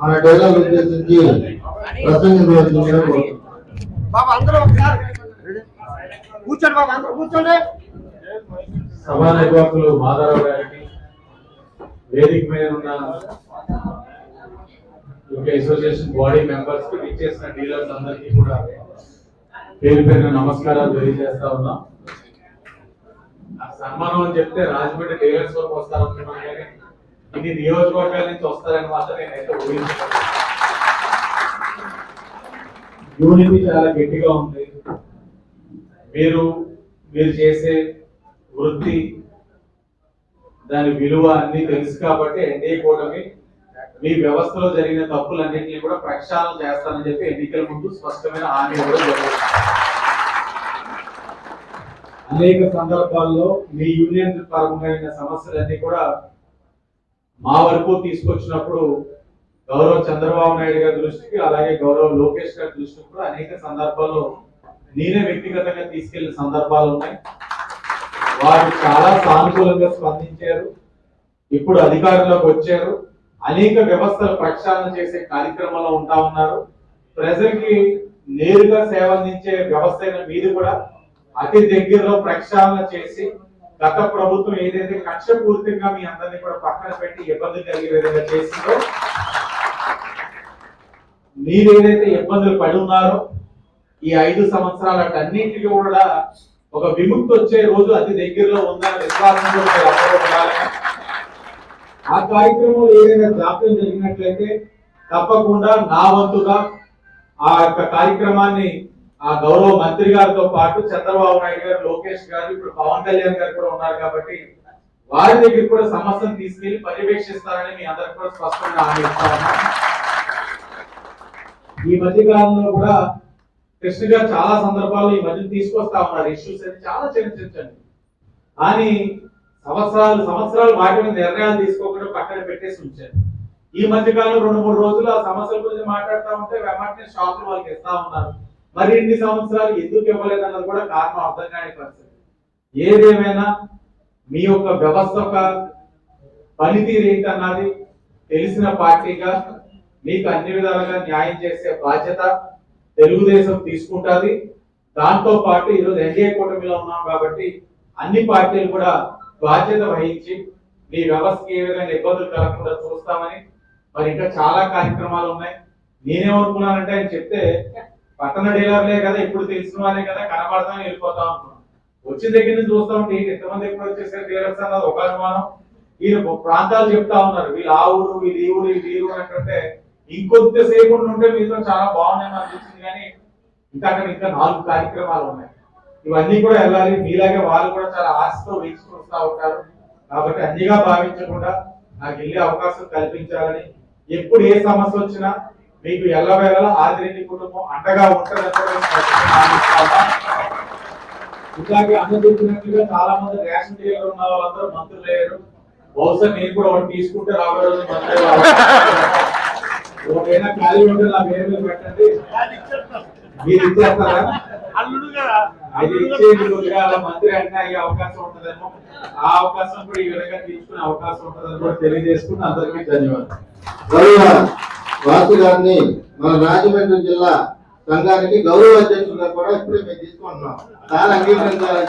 మన డైలాగ్ ఉద్దేశించి కోరుతున్నాను. బాబా అందరూ ఒకసారి. కూర్చోండి బాబా అందరూ కూర్చోండి. సభా నిర్వాహకులు మాధవరావు గారికి వేదిక మీద ఉన్న యూకే అసోసియేషన్ బాడీ మెంబర్స్కి ఇచ్చేసిన డీలర్స్ అందరికీ కూడా పేరు పేరున నమస్కారాలు తెలియజేస్తా ఉన్నాం. ఆ సన్మానం అని చెప్తే రాజమండ్రి డీలర్స్ వరకు వస్తారనుకున్నాం కానీ ఇది నియోజకవర్గాల నుంచి వస్తారని మాత్రం నేనైతే ఊహించలేదు యూనిటీ చాలా గట్టిగా ఉంది. మీరు మీరు చేసే వృత్తి దాని విలువ అన్ని తెలుసు కాబట్టి ఎన్డీఏ కూటమి మీ వ్యవస్థలో జరిగిన తప్పులన్నింటినీ కూడా ప్రక్షాళన చేస్తానని చెప్పి ఎన్నికల ముందు స్పష్టమైన హామీ ఇవ్వడం జరిగింది. అనేక సందర్భాల్లో మీ యూనియన్ పరంగా అయిన సమస్యలన్నీ కూడా మా వరకు తీసుకొచ్చినప్పుడు గౌరవ చంద్రబాబు నాయుడు గారి దృష్టికి అలాగే గౌరవ లోకేష్ గారి దృష్టికి కూడా అనేక సందర్భాల్లో నేనే వ్యక్తిగతంగా తీసుకెళ్ళిన సందర్భాలు ఉన్నాయి. వారు చాలా సానుకూలంగా స్పందించారు. ఇప్పుడు అధికారంలోకి వచ్చారు. అనేక వ్యవస్థలు ప్రక్షాళన చేసే కార్యక్రమంలో ఉంటా ఉన్నారు. ప్రజలకి నేరుగా సేవ అందించే వ్యవస్థ అయిన మీరు కూడా అతి దగ్గరలో ప్రక్షాళన చేసి గత ప్రభుత్వం ఏదైతే కక్షపూర్తిగా మీ అందరినీ కూడా పక్కన పెట్టి ఇబ్బంది కలిగే విధంగా చేసిందో మీరు ఏదైతే ఇబ్బందులు పడి ఉన్నారో ఈ ఐదు సంవత్సరాల అన్నింటికి కూడా ఒక విముక్తి వచ్చే రోజు అతి దగ్గరలో ఉందన్న విశ్వాసంతో మీరు అందరూ ఆ కార్యక్రమంలో ఏదైనా జాప్యం జరిగినట్లయితే తప్పకుండా నా వంతుగా ఆ యొక్క కార్యక్రమాన్ని ఆ గౌరవ మంత్రి గారితో పాటు చంద్రబాబు నాయుడు గారు లోకేష్ గారు ఇప్పుడు పవన్ కళ్యాణ్ గారు కూడా ఉన్నారు కాబట్టి వారి దగ్గర కూడా సమస్యను తీసుకెళ్ళి పర్యవేక్షిస్తారని మీ అందరికి కూడా స్పష్టంగా హామీ ఈ మధ్య కాలంలో కూడా కృష్ణ గారు చాలా సందర్భాల్లో ఈ మధ్య తీసుకొస్తా ఉన్నారు. ఇష్యూస్ అని చాలా చర్చించండి. కానీ సంవత్సరాలు సంవత్సరాలు వాటి మీద నిర్ణయాలు తీసుకోకుండా పక్కన పెట్టేసి ఉంచారు. ఈ మధ్య కాలంలో రెండు మూడు రోజులు ఆ సమస్యల గురించి మాట్లాడుతూ ఉంటే వెంటనే షాపులు వాళ్ళకి ఇస్తా ఉన్నారు. మరి ఇన్ని సంవత్సరాలు ఎందుకు ఇవ్వలేదు అన్నది కూడా కారణం అర్థం కాని పరిస్థితి. ఏదేమైనా మీ యొక్క వ్యవస్థ యొక్క పనితీరు ఏంటన్నది తెలిసిన పార్టీగా మీకు అన్ని విధాలుగా న్యాయం చేసే బాధ్యత తెలుగుదేశం తీసుకుంటుంది. దాంతో పాటు ఈరోజు ఎన్డీఏ కూటమిలో ఉన్నాం కాబట్టి అన్ని పార్టీలు కూడా బాధ్యత వహించి మీ వ్యవస్థకి ఏ విధంగా ఇబ్బందులు కలగకుండా చూస్తామని. మరి ఇంకా చాలా కార్యక్రమాలు ఉన్నాయి. నేనేమనుకున్నానంటే ఆయన చెప్తే పట్టణ డీలర్లే కదా ఇప్పుడు తెలిసిన వాళ్ళే కదా కనబడతాం వెళ్ళిపోతాం అనుకున్నాం వచ్చిన దగ్గర నుంచి చూస్తా ఉంటే ఎంతమంది ఎప్పుడు వచ్చేసారు డీలర్స్ అన్నది ఒక అనుమానం. వీళ్ళు ప్రాంతాలు చెప్తా ఉన్నారు. వీళ్ళు ఆ ఊరు వీళ్ళు ఈ ఊరు వీళ్ళు ఈ ఊరు అంటే ఇంకొద్దిసేపు ఉంటే మీతో చాలా బాగున్నాయని అనిపించింది కానీ ఇంకా అక్కడ ఇంకా నాలుగు కార్యక్రమాలు ఉన్నాయి. ఇవన్నీ కూడా వెళ్ళాలి. మీలాగే వాళ్ళు కూడా చాలా ఆశతో వేచి చూస్తూ ఉంటారు. కాబట్టి అన్నిగా భావించకుండా నాకు వెళ్ళే అవకాశం కల్పించాలని ఎప్పుడు ఏ సమస్య వచ్చినా మీకు ఎల్లవేళలా ఆదిరెడ్డి కుటుంబం అండగా ఉంటుందని కూడా అన్న చెప్పినట్లుగా చాలా మంది రేషన్ డీలర్ ఉన్న వాళ్ళందరూ మంత్రులు లేరు. బహుశా నేను కూడా ఒకటి తీసుకుంటే రాబోయే రోజు మంత్రి ఒకవేళ ఖాళీ ఉంటే నా పేరు మీద పెట్టండి. మీరు ఇచ్చేస్తారా? అది మంత్రి అంటే అయ్యే అవకాశం ఉంటుందేమో. ఆ అవకాశం కూడా ఈ విధంగా తీసుకునే అవకాశం ఉంటుందని కూడా తెలియజేసుకుని అందరికీ ధన్యవాదాలు. వాసు గారిని మన రాజమండ్రి జిల్లా సంఘానికి గౌరవ అధ్యక్షులుగా కూడా ఇప్పుడే మేము తీసుకుంటున్నాం. చాలా అంగీకరించాలని